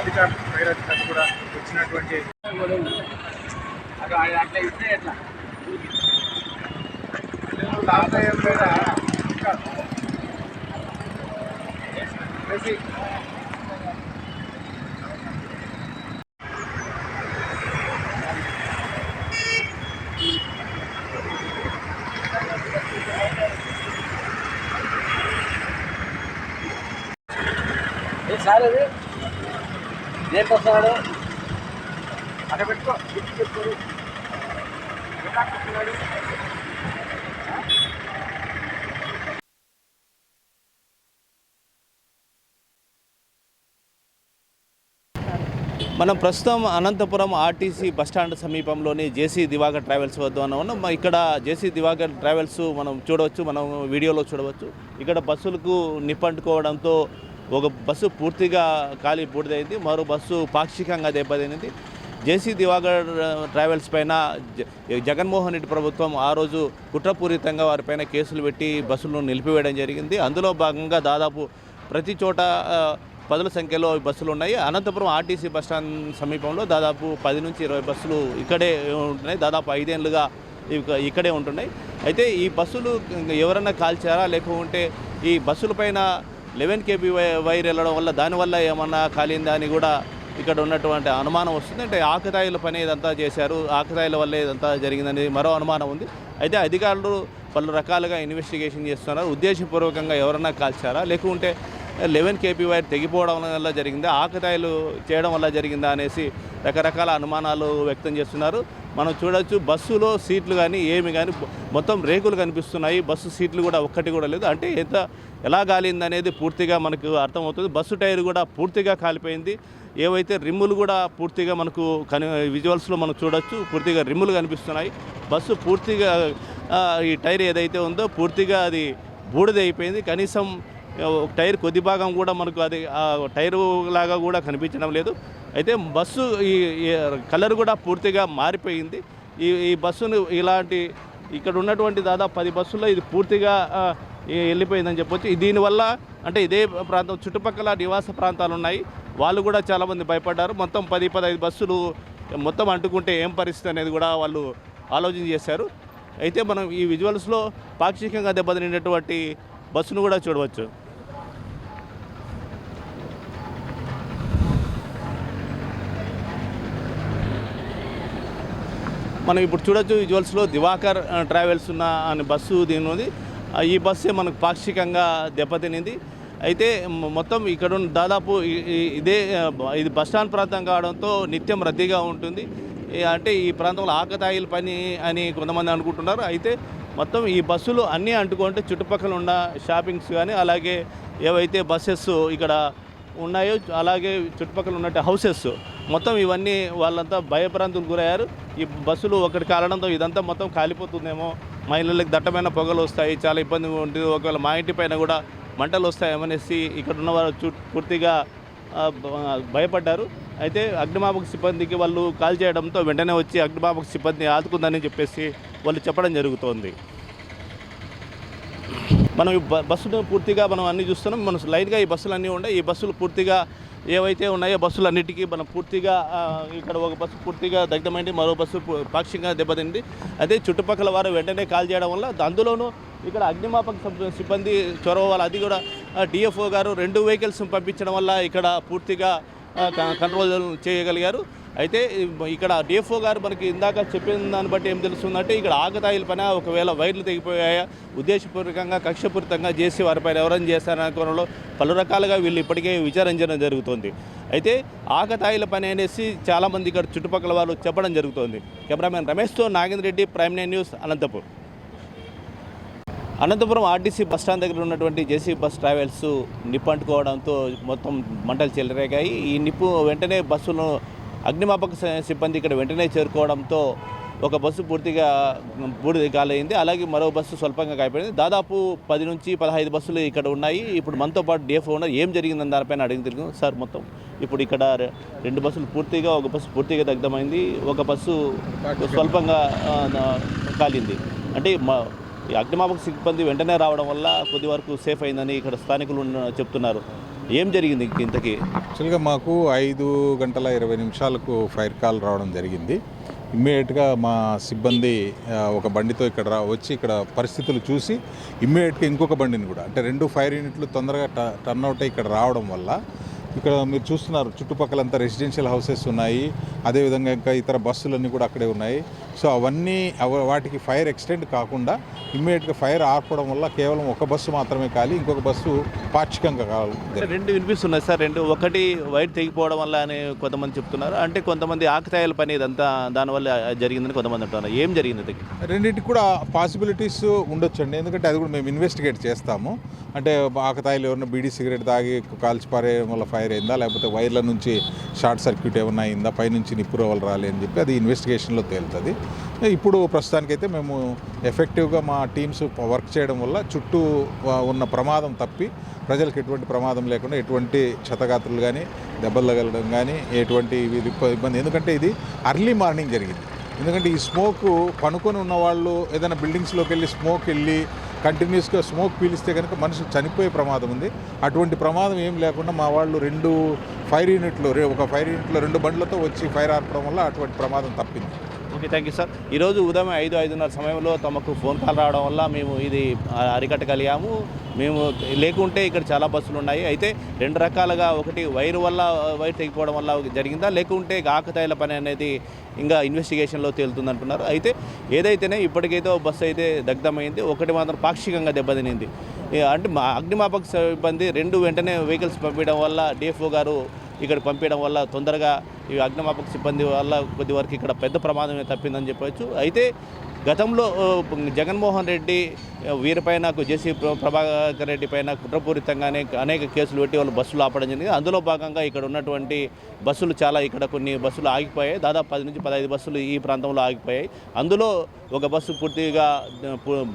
అధికారులు ఫైర్ అధికారులు కూడా వచ్చినటువంటి అట్లా ఇస్తే ఎట్లా ఆదాయం మీద ఇంకా వేసి ఏ సార్ అది రేపు వస్తున్నాడు అక్కడ పెట్టుకో. ఇంటికి? మనం ప్రస్తుతం అనంతపురం ఆర్టీసీ బస్టాండ్ సమీపంలోని జేసీ దివాకర్ ట్రావెల్స్ వద్ద ఉన్నాం. ఇక్కడ జేసీ దివాకర్ ట్రావెల్స్ మనం చూడవచ్చు. మనం వీడియోలో చూడవచ్చు. ఇక్కడ బస్సులకు నిప్పంటుకోవడంతో ఒక బస్సు పూర్తిగా ఖాళీ పూర్తయింది మరో బస్సు పాక్షికంగా దెబ్బతింది జేసీ దివాగర్ ట్రావెల్స్ పైన జగన్మోహన్ రెడ్డి ప్రభుత్వం ఆ రోజు కుట్రపూరితంగా వారిపైన కేసులు పెట్టి బస్సులను నిలిపివేయడం జరిగింది. అందులో భాగంగా దాదాపు ప్రతి చోట పదుల సంఖ్యలో బస్సులు ఉన్నాయి అనంతపురం ఆర్టీసీ బస్ స్టాండ్ సమీపంలో దాదాపు పది నుంచి ఇరవై బస్సులు ఇక్కడే ఉంటున్నాయి. దాదాపు ఐదేళ్ళుగా ఇక్కడే ఉంటున్నాయి. అయితే ఈ బస్సులు ఎవరన్నా కాల్చారా? లేకుంటే ఈ బస్సులపైన లెవెన్ కేబీ వైర్ వెళ్ళడం వల్ల దానివల్ల ఏమన్నా కాలిందా అని కూడా ఇక్కడ ఉన్నటువంటి అనుమానం వస్తుంది. అంటే ఆకుతాయిల పని ఇదంతా చేశారు. ఆకుతాయిల వల్ల ఇదంతా జరిగిందని మరో అనుమానం ఉంది. అయితే అధికారులు పలు రకాలుగా ఇన్వెస్టిగేషన్ చేస్తున్నారు. ఉద్దేశపూర్వకంగా ఎవరన్నా కాల్చారా? లేకుంటే లెవెన్ కేపీ వైర్ తెగిపోవడం వల్ల జరిగిందా ఆకతాయిలు చేయడం వల్ల జరిగిందా అనేసి రకరకాల అనుమానాలు వ్యక్తం చేస్తున్నారు. మనం చూడొచ్చు బస్సులో సీట్లు కానీ ఏమి కానీ మొత్తం రేకులు కనిపిస్తున్నాయి. బస్సు సీట్లు కూడా ఒక్కటి కూడా లేదు. అంటే ఎంత ఎలా కాలింది అనేది పూర్తిగా మనకు అర్థమవుతుంది. బస్సు టైర్ కూడా పూర్తిగా కాలిపోయింది. ఏవైతే రిమ్ములు కూడా పూర్తిగా మనకు కని విజువల్స్లో మనం చూడొచ్చు పూర్తిగా రిమ్ములు కనిపిస్తున్నాయి. బస్సు పూర్తిగా ఈ టైర్ ఏదైతే ఉందో పూర్తిగా అది బూడిదైపోయింది. కనీసం టైర్ కొద్ది భాగం కూడా మనకు అది టైరు లాగా కూడా కనిపించడం లేదు. అయితే బస్సు ఈ కలర్ కూడా పూర్తిగా మారిపోయింది. ఈ ఈ బస్సును ఇలాంటి ఇక్కడ ఉన్నటువంటి దాదాపు పది బస్సుల్లో ఇది పూర్తిగా వెళ్ళిపోయిందని చెప్పొచ్చు. దీనివల్ల అంటే ఇదే ప్రాంతం చుట్టుపక్కల నివాస ప్రాంతాలు ఉన్నాయి. వాళ్ళు కూడా చాలామంది భయపడ్డారు. మొత్తం పది పదహైదు బస్సులు మొత్తం అంటుకుంటే ఏం పరిస్థితి అనేది కూడా వాళ్ళు ఆలోచన చేశారు. అయితే మనం ఈ విజువల్స్లో పాక్షికంగా దెబ్బతినటువంటి బస్సును కూడా చూడవచ్చు. మనం ఇప్పుడు చూడొచ్చు విజువల్స్లో దివాకర్ ట్రావెల్స్ ఉన్న అనే బస్సు దీని ఉంది ఈ బస్సే మనకు పాక్షికంగా దెబ్బతినింది. అయితే మొత్తం ఇక్కడ ఉన్న దాదాపు ఇదే ఇది బస్టాండ్ ప్రాంతం కావడంతో నిత్యం రద్దీగా ఉంటుంది. అంటే ఈ ప్రాంతంలో ఆకతాయిల పని అని కొంతమంది అనుకుంటున్నారు. అయితే మొత్తం ఈ బస్సులు అన్నీ అంటుకుంటే చుట్టుపక్కల ఉన్న షాపింగ్స్ కానీ అలాగే ఏవైతే బస్సెస్ ఇక్కడ ఉన్నాయో అలాగే చుట్టుపక్కల ఉన్నట్టు హౌసెస్ మొత్తం ఇవన్నీ వాళ్ళంతా భయభ్రాంతులకు గురయ్యారు. ఈ బస్సులు ఒకటి కాలడంతో ఇదంతా మొత్తం కాలిపోతుందేమో. మహిళలకు దట్టమైన పొగలు వస్తాయి చాలా ఇబ్బందిగా ఉంటుంది. ఒకవేళ మా ఇంటి పైన కూడా మంటలు వస్తాయేమనేసి ఇక్కడ ఉన్న వారు చూ పూర్తిగా భయపడ్డారు. అయితే అగ్నిమాపక సిబ్బందికి వాళ్ళు కాల్ చేయడంతో వెంటనే వచ్చి అగ్నిమాపక సిబ్బంది ఆదుకుందని చెప్పేసి వాళ్ళు చెప్పడం జరుగుతోంది. మనం ఈ బ- బస్సును పూర్తిగా మనం అన్ని చూస్తున్నాం. మనం లైన్గా ఈ బస్సులు అన్నీ ఉన్నాయి ఈ బస్సులు పూర్తిగా ఏవైతే ఉన్నాయో బస్సులన్నిటికీ మనం పూర్తిగా ఇక్కడ ఒక బస్సు పూర్తిగా దగ్ధమైంది మరో బస్సు పాక్షికంగా దెబ్బతింది. అదే చుట్టుపక్కల వారు వెంటనే కాల్ చేయడం వల్ల అందులోనూ ఇక్కడ అగ్నిమాపక సిబ్బంది చొరవ వల్ల అది కూడా డిఎఫ్ఓ గారు రెండు వెహికల్స్ పంపించడం వల్ల ఇక్కడ పూర్తిగా కంట్రోల్ చేయగలిగారు. అయితే ఇక్కడ డిఎఫ్ఓ గారు మనకి ఇందాక చెప్పిన దాన్ని బట్టి ఏం తెలుస్తుందంటే ఇక్కడ ఆగతాయిల పైన ఒకవేళ వైర్లు తెగిపోయాయా ఉద్దేశపూర్వకంగా కక్షపూరితంగా చేసి వారిపైన ఎవరైనా చేస్తారనే కోణంలో పలు రకాలుగా వీళ్ళు ఇప్పటికే విచారించడం జరుగుతుంది. అయితే ఆకతాయిల పని అనేసి చాలామంది ఇక్కడ చుట్టుపక్కల వాళ్ళు చెప్పడం జరుగుతుంది. Cameraman రమేష్తో Nagendra Reddy prime nine news Anantapuram. Anantapuram RTC bus stand దగ్గర ఉన్నటువంటి జేసీ బస్ ట్రావెల్స్ నిప్పు అంటుకోవడంతో మొత్తం మంటలు చెలరేగాయి. ఈ నిప్పు వెంటనే బస్సును అగ్నిమాపక సిబ్బంది ఇక్కడ వెంటనే చేరుకోవడంతో ఒక బస్సు పూర్తిగా బూడిద గాలైంది. అలాగే మరో బస్సు స్వల్పంగా కాలిపోయింది దాదాపు పది నుంచి పదహైదు బస్సులు ఇక్కడ ఉన్నాయి. ఇప్పుడు మనతో పాటు డిఎఫ్ఓ ఉన్నారు ఏం జరిగిందని దానిపైన అడిగి తిరిగి సార్ మొత్తం. ఇప్పుడు ఇక్కడ రెండు బస్సులు పూర్తిగా ఒక బస్సు పూర్తిగా దగ్ధమైంది. ఒక బస్సు స్వల్పంగా కాలింది. అంటే మా ఈ అగ్నిమాపక సిబ్బంది వెంటనే రావడం వల్ల కొద్ది వరకు సేఫ్ అయిందని ఇక్కడ స్థానికులు ఉన్న- చెప్తున్నారు. ఏం జరిగింది ఇంతకీ? యాక్చువల్గా మాకు ఐదు గంటల ఇరవై నిమిషాలకు ఫైర్ కాల్ రావడం జరిగింది. ఇమ్మీడియట్గా మా సిబ్బంది ఒక బండితో ఇక్కడ రా వచ్చి ఇక్కడ పరిస్థితులు చూసి ఇమ్మీడియట్గా ఇంకొక బండిని కూడా అంటే రెండు ఫైర్ యూనిట్లు తొందరగా ట టర్న్ అవుట్ అయ్యి ఇక్కడ రావడం వల్ల ఇక్కడ మీరు చూస్తున్నారు చుట్టుపక్కలంతా రెసిడెన్షియల్ హౌసెస్ ఉన్నాయి. అదేవిధంగా ఇంకా ఇతర బస్సులన్నీ కూడా అక్కడే ఉన్నాయి. సో అవన్నీ అవ- వాటికి ఫైర్ ఎక్స్టెండ్ కాకుండా ఇమ్మీడియట్గా ఫైర్ ఆర్పడం వల్ల కేవలం ఒక బస్సు మాత్రమే కాలి ఇంకొక బస్సు పాక్షికంగా కావాలి. రెండు వినిపిస్తున్నాయి సార్ రెండు ఒకటి వైర్ తెగిపోవడం వల్ల అని కొంతమంది చెప్తున్నారు. అంటే కొంతమంది ఆకతాయిల పని ఇదంతా దానివల్ల జరిగిందని కొంతమంది అంటున్నారు. ఏం జరిగింది రెండింటికి కూడా పాసిబిలిటీస్ ఉండొచ్చండి. ఎందుకంటే అది కూడా మేము ఇన్వెస్టిగేట్ చేస్తాము. అంటే ఆకతాయిలు ఎవరైనా బీడీ సిగరెట్ తాగి కాల్చి పారేయడం వల్ల ఫైర్ అయిందా? లేకపోతే వైర్ల నుంచి షార్ట్ సర్క్యూట్ ఏమైనా అయిందా? పైనుంచి నిప్పురవలు రాలే అని చెప్పి అది ఇన్వెస్టిగేషన్లో తేలుతుంది. ఇప్పుడు ప్రస్తుతానికైతే మేము ఎఫెక్టివ్గా మా టీమ్స్ వర్క్ చేయడం వల్ల చుట్టూ ఉన్న ప్రమాదం తప్పి ప్రజలకు ఎటువంటి ప్రమాదం లేకుండా ఎటువంటి క్షతగాత్రులు కానీ దెబ్బలు తగలడం కానీ ఎటువంటి ఇబ్బంది ఎందుకంటే ఇది అర్లీ మార్నింగ్ జరిగింది. ఎందుకంటే ఈ స్మోక్ పనుకొని ఉన్న వాళ్ళు ఏదైనా బిల్డింగ్స్లోకి వెళ్ళి స్మోక్ వెళ్ళి కంటిన్యూస్గా స్మోక్ పీలిస్తే కనుక మనిషి చనిపోయే ప్రమాదం ఉంది. అటువంటి ప్రమాదం ఏం లేకుండా మా వాళ్ళు రెండు ఫైర్ యూనిట్లు ఒక ఫైర్ యూనిట్లో రెండు బండ్లతో వచ్చి ఫైర్ ఆర్పడం వల్ల అటువంటి ప్రమాదం తప్పింది. ఓకే థ్యాంక్ యూ సార్ ఈరోజు ఉదయం ఐదు ఐదున్నర సమయంలో తమకు ఫోన్ కాల్ రావడం వల్ల మేము ఇది అరికట్టగలిగాము. మేము లేకుంటే ఇక్కడ చాలా బస్సులు ఉన్నాయి. అయితే రెండు రకాలుగా ఒకటి వైరు వల్ల వైర్ తెగిపోవడం వల్ల జరిగిందా? లేకుంటే ఆకతాయిల పని అనేది ఇంకా ఇన్వెస్టిగేషన్లో తేలుతుంది అంటున్నారు అయితే ఏదైతేనే ఇప్పటికైతే బస్సు అయితే దగ్ధమైంది. ఒకటి మాత్రం పాక్షికంగా దెబ్బతినింది. అంటే మా అగ్నిమాపక సిబ్బంది రెండు వెంటనే వెహికల్స్ పంపించడం వల్ల డిఎఫ్ఓ గారు ఇక్కడ పంపించడం వల్ల తొందరగా ఈ అగ్నిమాపక సిబ్బంది వల్ల కొద్ది వరకు ఇక్కడ పెద్ద ప్రమాదమే తప్పిందని చెప్పవచ్చు అయితే గతంలో జగన్మోహన్ రెడ్డి వీరిపైన జేసీ ప్రభాకర్ రెడ్డి పైన కుట్రపూరితంగానే అనేక కేసులు పెట్టి వాళ్ళు బస్సులు ఆపడం జరిగింది. అందులో భాగంగా ఇక్కడ ఉన్నటువంటి బస్సులు చాలా ఇక్కడ కొన్ని బస్సులు ఆగిపోయాయి. దాదాపు పది నుంచి పదహైదు బస్సులు ఈ ప్రాంతంలో ఆగిపోయాయి. అందులో ఒక బస్సు పూర్తిగా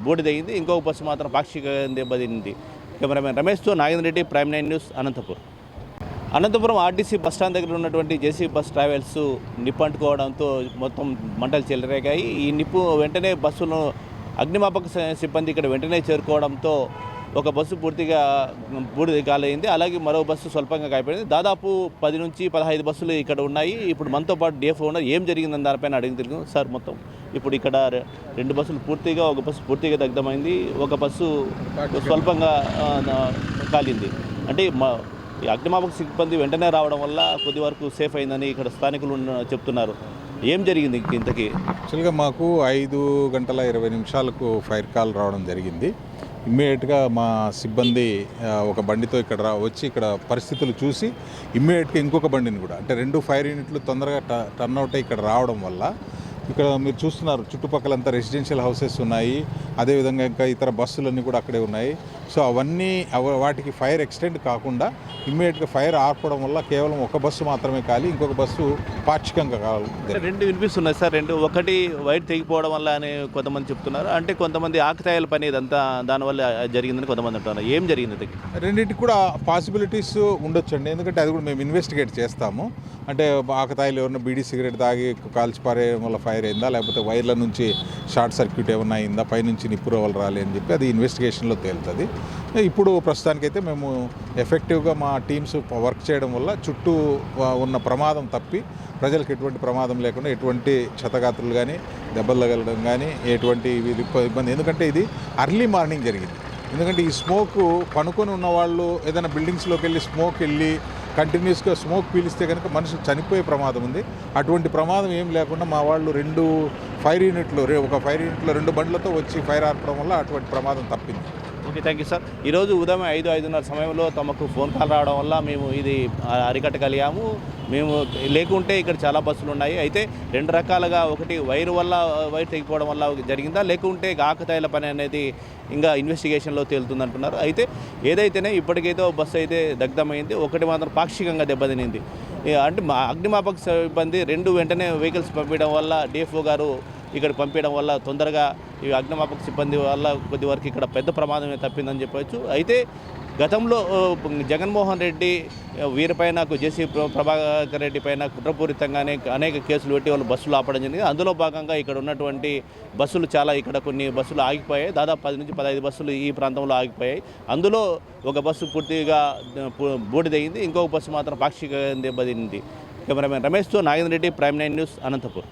బూడిదయింది. ఇంకొక బస్సు మాత్రం పాక్షికంగా దెబ్బతింది. Cameraman రమేష్తో Nagendra Reddy prime nine news Anantapuram. Anantapuram RTC bus stand దగ్గర ఉన్నటువంటి జేసీ బస్ ట్రావెల్స్ నిప్పు అంటుకోవడంతో మొత్తం మంటలు చెలరేగాయి. ఈ నిప్పు వెంటనే బస్సును అగ్నిమాపక సిబ్బంది ఇక్కడ వెంటనే చేరుకోవడంతో ఒక బస్సు పూర్తిగా బూడిద కాలైంది అలాగే మరో బస్సు స్వల్పంగా కాయపడింది దాదాపు పది నుంచి పదహైదు బస్సులు ఇక్కడ ఉన్నాయి. ఇప్పుడు మనతో పాటు డిఎఫ్ ఉన్నారు ఏం జరిగిందని దానిపైన అడిగి తిరిగి సార్ మొత్తం. ఇప్పుడు ఇక్కడ రెండు బస్సులు పూర్తిగా ఒక బస్సు పూర్తిగా దగ్ధమైంది. ఒక బస్సు స్వల్పంగా కాలింది. అంటే మా ఈ అగ్నిమాపక సిబ్బంది వెంటనే రావడం వల్ల కొద్ది వరకు సేఫ్ అయిందని ఇక్కడ స్థానికులు ఉన్న- చెప్తున్నారు. ఏం జరిగింది ఇంతకీ? యాక్చువల్గా మాకు ఐదు గంటల ఇరవై నిమిషాలకు ఫైర్ కాల్ రావడం జరిగింది. ఇమ్మీడియట్గా మా సిబ్బంది ఒక బండితో ఇక్కడ రా వచ్చి ఇక్కడ పరిస్థితులు చూసి ఇమ్మీడియట్గా ఇంకొక బండిని కూడా అంటే రెండు ఫైర్ యూనిట్లు తొందరగా ట టర్న్ అవుట్ ఇక్కడ రావడం వల్ల ఇక్కడ మీరు చూస్తున్నారు చుట్టుపక్కలంతా రెసిడెన్షియల్ హౌసెస్ ఉన్నాయి అదేవిధంగా ఇంకా ఇతర బస్సులన్నీ కూడా అక్కడే ఉన్నాయి. సో అవన్నీ అవ- వాటికి ఫైర్ ఎక్స్టెండ్ కాకుండా ఇమ్మీడియట్గా ఫైర్ ఆర్పడం వల్ల కేవలం ఒక బస్సు మాత్రమే కాలి ఇంకొక బస్సు పాక్షికంగా కావాలి. రెండు వినిపిస్తున్నాయి సార్ రెండు. ఒకటి వైర్ తెగిపోవడం వల్ల అని కొంతమంది చెప్తున్నారు. అంటే కొంతమంది ఆకతాయిల పని ఇదంతా దానివల్ల జరిగిందని కొంతమంది అంటున్నారు. ఏం జరిగింది రెండింటికి కూడా పాసిబిలిటీస్ ఉండొచ్చండి. ఎందుకంటే అది కూడా మేము ఇన్వెస్టిగేట్ చేస్తాము. అంటే ఆకతాయిలు ఎవరైనా బీడీ సిగరెట్ తాగి కాల్చి పారేయడం వల్ల ఫైర్ అయిందా లేకపోతే వైర్ల నుంచి షార్ట్ సర్క్యూట్ ఏమైనా అయిందా? పైనుంచి నిప్పురవలు రాలే అని చెప్పి అది ఇన్వెస్టిగేషన్లో తేలుతుంది. ఇప్పుడు ప్రస్తుతానికైతే మేము ఎఫెక్టివ్గా మా టీమ్స్ వర్క్ చేయడం వల్ల చుట్టూ ఉన్న ప్రమాదం తప్పి ప్రజలకు ఎటువంటి ప్రమాదం లేకుండా ఎటువంటి క్షతగాత్రులు కానీ దెబ్బలు తగలడం కానీ ఎటువంటి ఇది ఇబ్బంది ఎందుకంటే ఇది అర్లీ మార్నింగ్ జరిగింది. ఎందుకంటే ఈ స్మోక్ పనుకొని ఉన్న వాళ్ళు ఏదైనా బిల్డింగ్స్లోకి వెళ్ళి స్మోక్ వెళ్ళి కంటిన్యూస్గా స్మోక్ పీలిస్తే కనుక మనిషి చనిపోయే ప్రమాదం ఉంది. అటువంటి ప్రమాదం ఏం లేకుండా మా వాళ్ళు రెండు ఫైర్ యూనిట్లు ఒక ఫైర్ యూనిట్లో రెండు బండ్లతో వచ్చి ఫైర్ ఆర్పడం వల్ల అటువంటి ప్రమాదం తప్పింది. ఓకే థ్యాంక్ యూ సార్ ఈరోజు ఉదయం ఐదు ఐదున్నర సమయంలో తమకు ఫోన్ కాల్ రావడం వల్ల మేము ఇది అరికట్టగలిగాము. మేము లేకుంటే ఇక్కడ చాలా బస్సులు ఉన్నాయి. అయితే రెండు రకాలుగా ఒకటి వైరు వల్ల వైర్ తెగిపోవడం వల్ల జరిగిందా? లేకుంటే ఆకతాయిల పని అనేది ఇంకా ఇన్వెస్టిగేషన్లో తేలుతుంది అంటున్నారు అయితే ఏదైతేనే ఇప్పటికైతే బస్సు అయితే దగ్ధమైంది. ఒకటి మాత్రం పాక్షికంగా దెబ్బతినింది. అంటే మా అగ్నిమాపక సిబ్బంది రెండు వెంటనే వెహికల్స్ పంపించడం వల్ల డిఎఫ్ఓ గారు ఇక్కడ పంపించడం వల్ల తొందరగా ఈ అగ్నిమాపక సిబ్బంది వల్ల కొద్ది వరకు ఇక్కడ పెద్ద ప్రమాదమే తప్పిందని చెప్పవచ్చు. అయితే గతంలో జగన్మోహన్ రెడ్డి వీరిపైన జేసీ ప్రభాకర్ రెడ్డి పైన కుట్రపూరితంగానే అనేక కేసులు పెట్టి వాళ్ళు బస్సులు ఆపడం జరిగింది. అందులో భాగంగా ఇక్కడ ఉన్నటువంటి బస్సులు చాలా ఇక్కడ కొన్ని బస్సులు ఆగిపోయాయి. దాదాపు పది నుంచి పదహైదు బస్సులు ఈ ప్రాంతంలో ఆగిపోయాయి. అందులో ఒక బస్సు పూర్తిగా బూడిదయింది. ఇంకొక బస్సు మాత్రం పాక్షిక దెబ్బతింది. Cameraman రమేష్తో Nagendra Reddy prime nine news Anantapur.